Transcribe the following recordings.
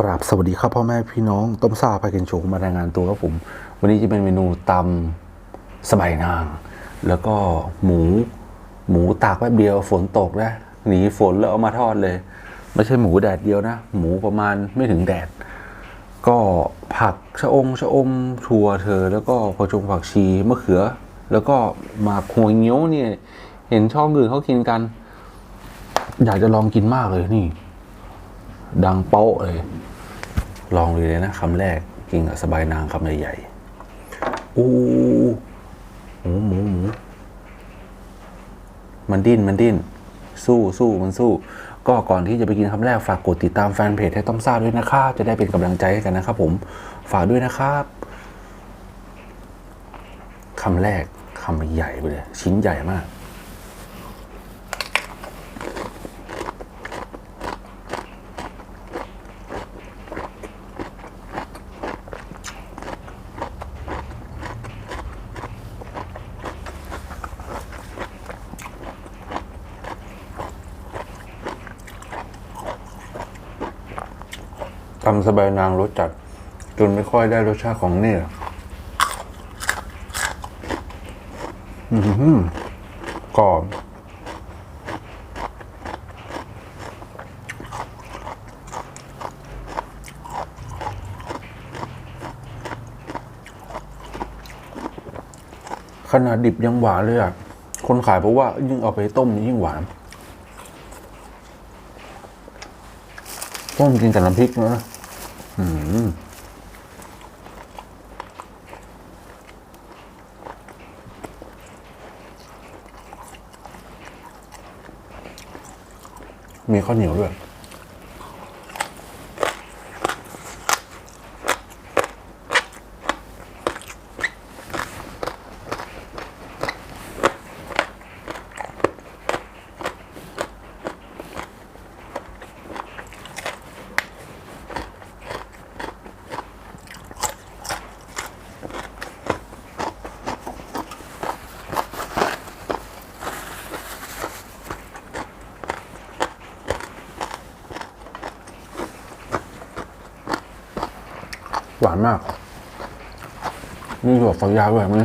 กราบสวัสดีครับพ่อแม่พี่น้อง ต้มซาพาเกนโชมารายงานตัวครับผม วันนี้จะเป็นเมนูตำสบายนาง แล้วก็หมู หมูตากแป๊บเดียวฝนตกนะหนีฝนแล้วเอามาทอดเลย ไม่ใช่หมูแดดเดียวนะ หมูประมาณไม่ถึงแดด ก็ผักชะองชะอมถั่วเธอ แล้วก็ผักชงผักชีมะเขือ แล้วก็หมากหัวเงี้ยวเนี่ยเห็นช่องอื่นเขากินกัน อยากจะลองกินมากเลยนี่ ดังโป๊ะเลย ลองเลยนะคำแรกกินกับสบายนางคำใหญ่ๆอู้หมูหมูหมูมันดิ้นมันดิ้น สู้สู้มันสู้ ก็ก่อนที่จะไปกินคำแรกฝากกดติดตามแฟนเพจให้ต้อมซ่าด้วยนะครับจะได้เป็นกำลังใจให้กันนะครับผมฝากด้วยนะครับคำแรกคำใหญ่ไปเลย ชิ้นใหญ่มาก ตำสบายนางรสจัด จนไม่ค่อยได้รสชาติของเนี่ยอือหือกรอบขนาดดิบยังหวานเลยอะ คนขายเพราะว่ายิ่งเอาไปต้มยิ่งหวาน ต้มกินกับน้ำพริกนะ มีข้าวเหนียวด้วย หวานมาก นี่ถั่วฝักยาวด้วยไห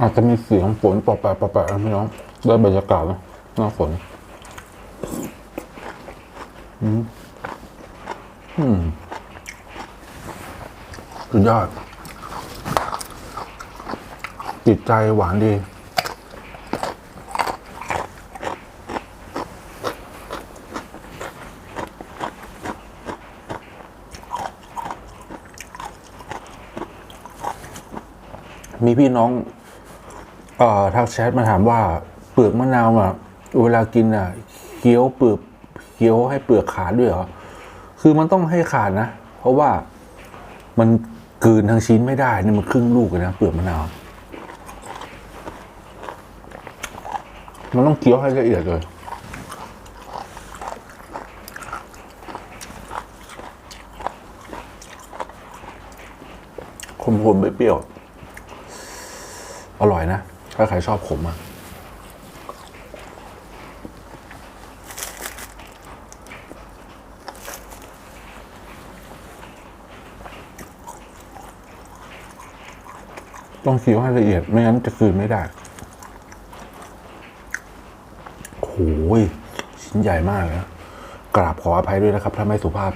อาจจะมีเสียงฝนปะปะปะปะนะพี่น้องได้บรรยากาศนะหน้าฝน อืมอืมสุดยอดจิตใจหวานดีมีพี่น้อง เอ่อทักแชทมาถามว่าเปลือกมะนาวอะเวลากินอะเคี้ยวเปลือกเคี้ยวให้เปลือกขาดด้วยเหรอคือมันต้องให้ขาดนะ เพราะว่ามันกืนทั้งชิ้นไม่ได้นี่มันครึ่งลูกเลยนะเปลือกมะนาวมันต้องเคี้ยวให้ละเอียดเลยคมๆไม่เปรี้ยว อร่อยนะ ถ้าใครชอบขมอะต้องเคี้ยวให้ละเอียด ไม่งั้นจะคืนไม่ได้โอ้ยชิ้นใหญ่มากเลยนะกราบขออภัยด้วยนะครับ ถ้าไม่สุภาพ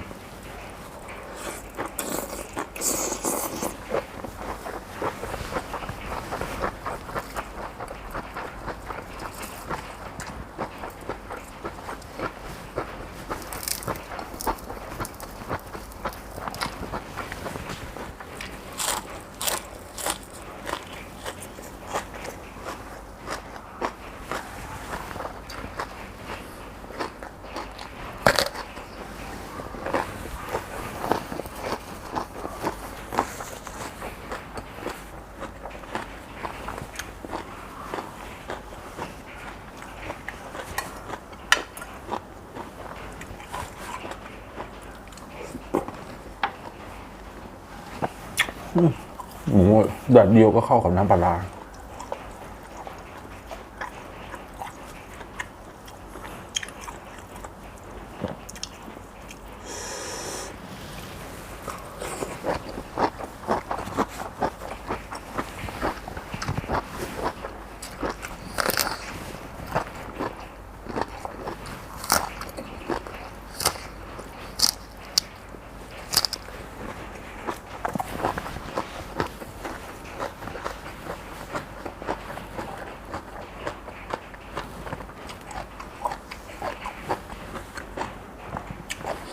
หมู แดดเดียวก็เข้ากับน้ำปลา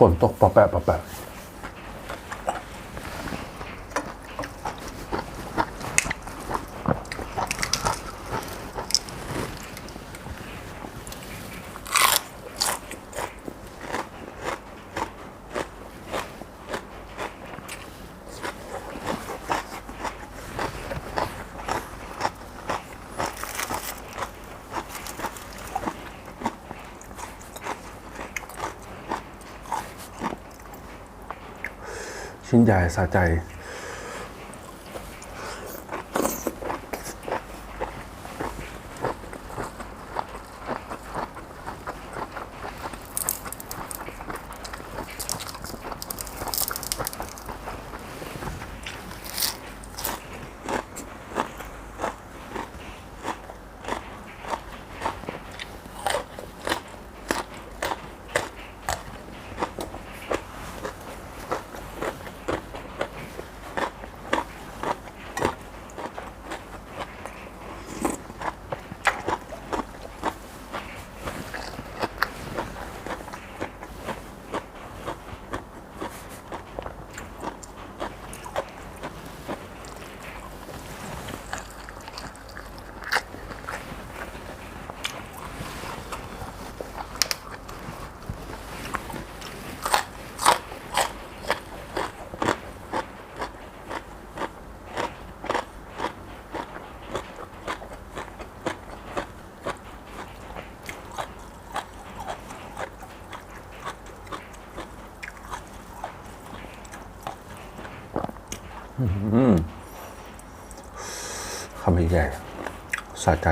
ฝนตกปะแปะปะแปะ ชิ้นใหญ่สะใจ คำใหญ่ๆสะใจ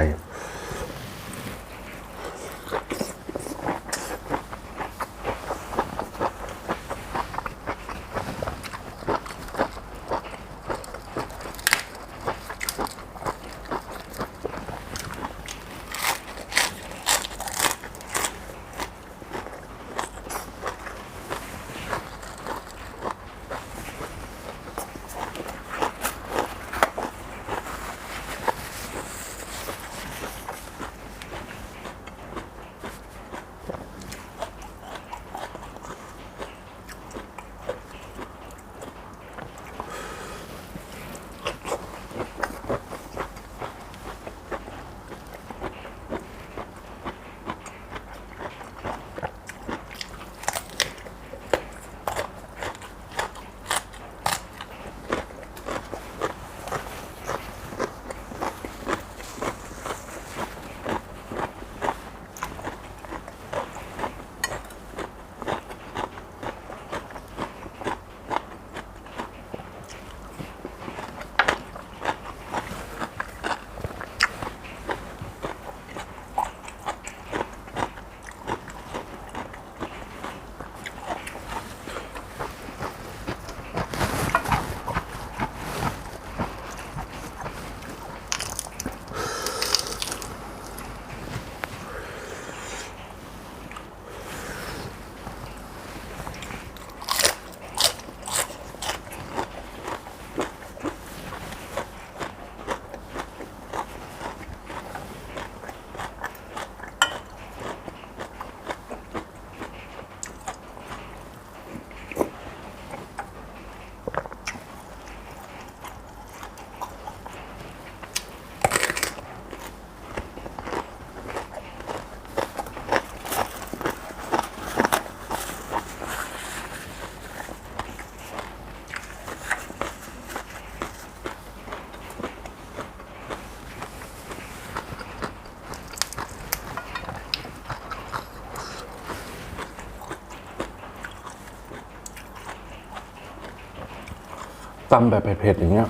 ตำแบบเผ็ดๆอย่างเงี้ย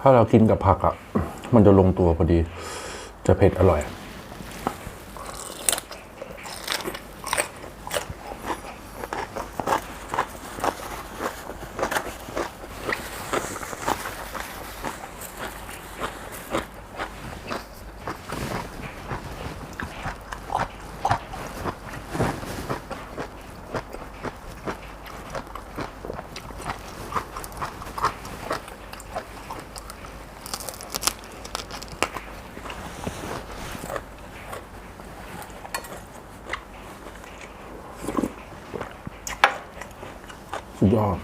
ถ้าเรากินกับผักอะ มันจะลงตัวพอดี จะเผ็ดอร่อย สุ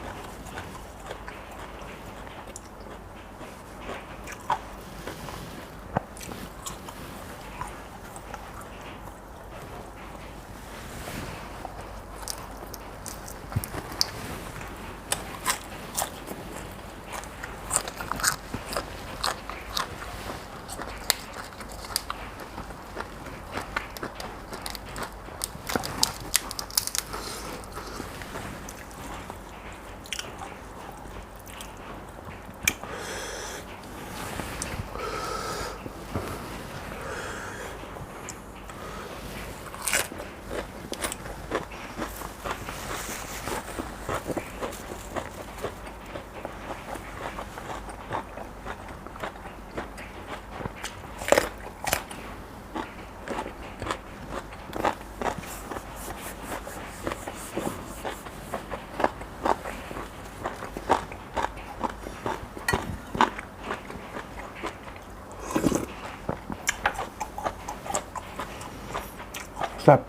แซ่บ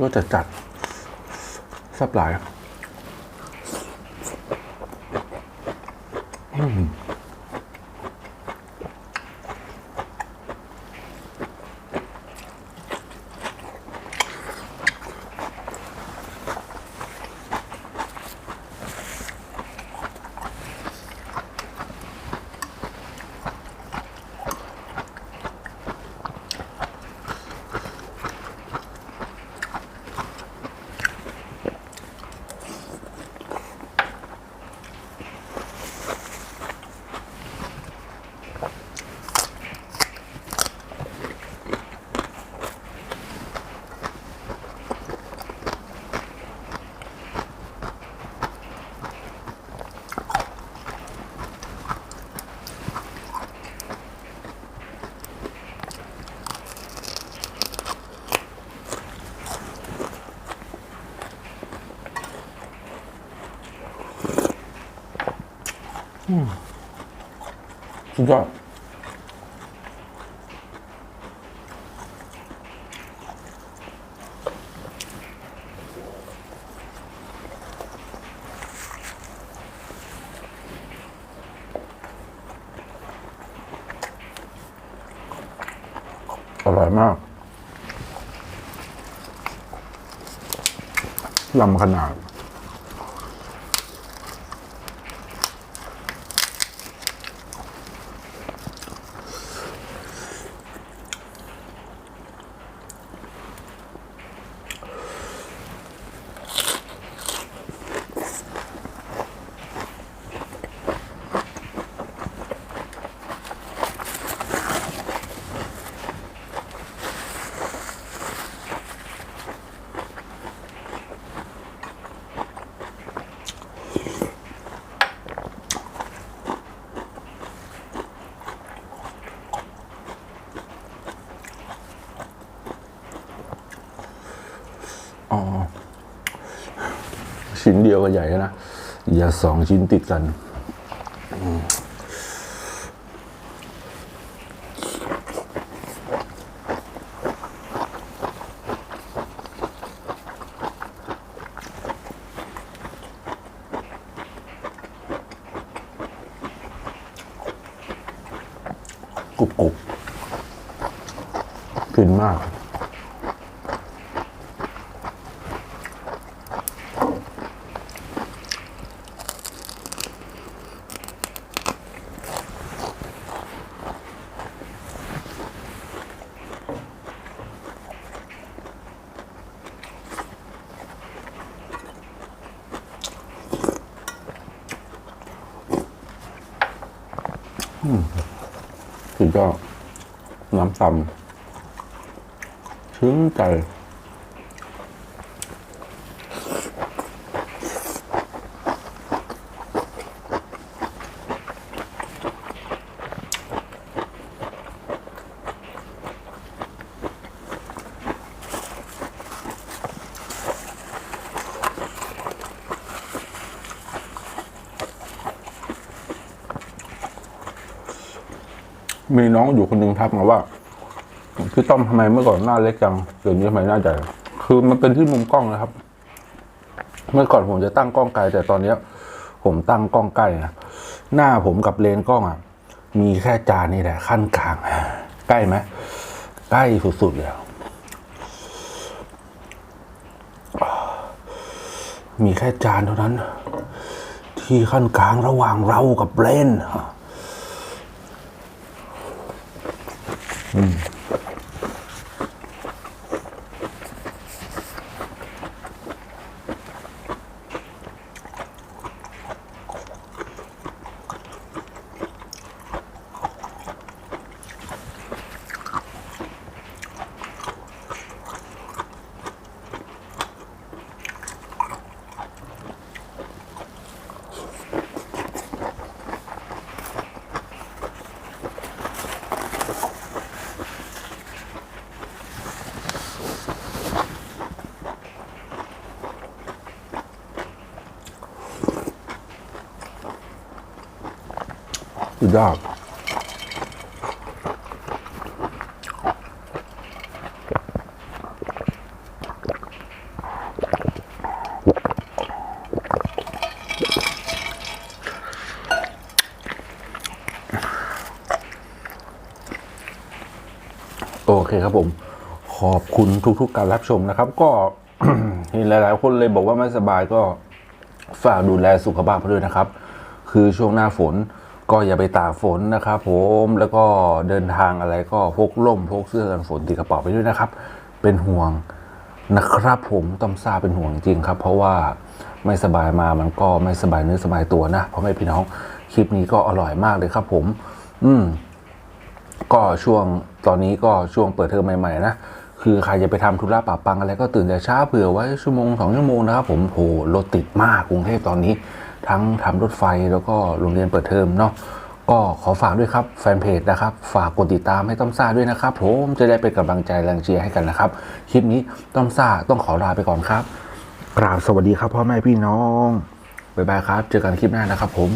รสจัดจัดแซ่บหลาย สุดยอดอร่อยมากลำขนาด เดียวก็ใหญ่แล้วนะ อย่าสองชิ้นติดกันกรุบกรุบฟินมาก ก็น้ำตำชื่นใจ มีน้องอยู่คนหนึ่งทักมาว่าพี่ต้อมทำไมเมื่อก่อนหน้าเล็กจังเดี๋ยวนี้ทำไมหน้าใหญ่คือมันเป็นที่มุมกล้องนะครับ เมื่อก่อนผมจะตั้งกล้องไกลแต่ตอนเนี้ย ผมตั้งกล้องใกล้นะหน้าผมกับเลนกล้องอะ มีแค่จานนี่แหละ ขั้นกลางใกล้ไหมใกล้สุดๆเลยอะมีแค่จานเท่านั้น ที่ขั้นกลางระหว่างเรากับเลน ส์ ยอดโอเคครับผม ขอบคุณทุก ๆ การรับชมนะครับ ก็เห็นหลาย ๆ คนเลยบอกว่าไม่สบายก็ฝากดูแลสุขภาพด้วยนะครับ คือช่วงหน้าฝน ก็อย่าไปตากฝนนะครับผมแล้วก็เดินทางอะไรก็พกร่มพกเสื้อกันฝนติดกระเป๋าไปด้วยนะครับ เป็นห่วงนะครับผมต้อมซาบเป็นห่วงจริงครับ เพราะว่าไม่สบายมามันก็ไม่สบายเนื้อสบายตัวนะเพราะไม่พี่น้องคลิปนี้ก็อร่อยมากเลยครับผม อืม ก็ช่วงตอนนี้ก็ช่วงเปิดเทอมใหม่ๆนะคือใครจะไปทำธุระปะปังอะไรก็ตื่นแต่เช้าเผื่อไว้ชั่วโมงสองชั่วโมงนะครับผมโหรถติดมากกรุงเทพตอนนี้ ทั้งทำรถไฟแล้วก็โรงเรียนเปิดเทอมเนาะก็ขอฝากด้วยครับแฟนเพจนะครับ ฝากกดติดตามให้ต้อมซ่าด้วยนะครับผมจะได้เป็นกำลังใจแรงเชียร์ให้กันนะครับ คลิปนี้ต้อมซ่าต้องขอลาไปก่อนครับ กราบสวัสดีครับพ่อแม่พี่น้องบ๊ายบายครับ เจอกันคลิปหน้านะครับผม